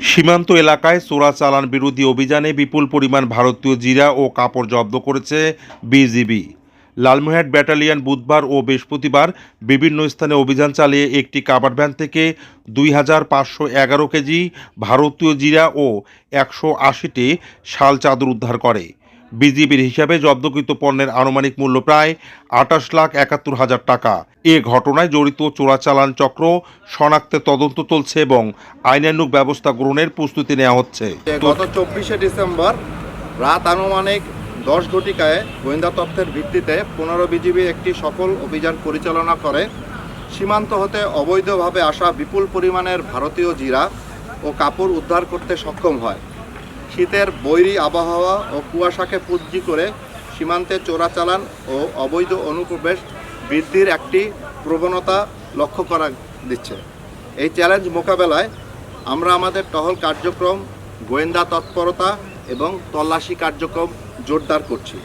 সীমান্ত এলাকায় চোরাচালান বিরোধী অভিযানে বিপুল পরিমাণ ভারতীয় জিরা ও কাপড় জব্দ করেছে বিজিবি। লালমোহাট ব্যাটালিয়ন বুধবার ও বৃহস্পতিবার বিভিন্ন স্থানে অভিযান চালিয়ে একটি কাবার ভ্যান থেকে দুই হাজার পাঁচশো এগারো কেজি ভারতীয় জিরা ও একশো আশিটি শাল চাদর উদ্ধার করে। বিজিবির হিসাবে জব্দকৃত পণ্যের আনুমানিক মূল্য প্রায় আঠাশ লাখ একাত্তর হাজার টাকা। এ ঘটনায় জড়িত চোরাচালান চক্র শনাক্তে তদন্ত চলছে এবং আইনানুক ব্যবস্থা গ্রহণের প্রস্তুতি নেওয়া হচ্ছে। গত চব্বিশে ডিসেম্বর রাত আনুমানিক দশ ঘটিকায় গোয়েন্দা তথ্যের ভিত্তিতে পনেরো বিজিবি একটি সফল অভিযান পরিচালনা করে। সীমান্ত হতে অবৈধভাবে আসা বিপুল পরিমাণের ভারতীয় জিরা ও কাপড় উদ্ধার করতে সক্ষম হয়। শীতের বৈরী আবহাওয়া ও কুয়াশাকে পুঁজি করে সীমান্তে চোরাচালান ও অবৈধ অনুপ্রবেশ বৃদ্ধির একটি প্রবণতা লক্ষ্য করা দিচ্ছে। এই চ্যালেঞ্জ মোকাবেলায় আমরা আমাদের টহল কার্যক্রম, গোয়েন্দা তৎপরতা এবং তল্লাশি কার্যক্রম জোরদার করছি।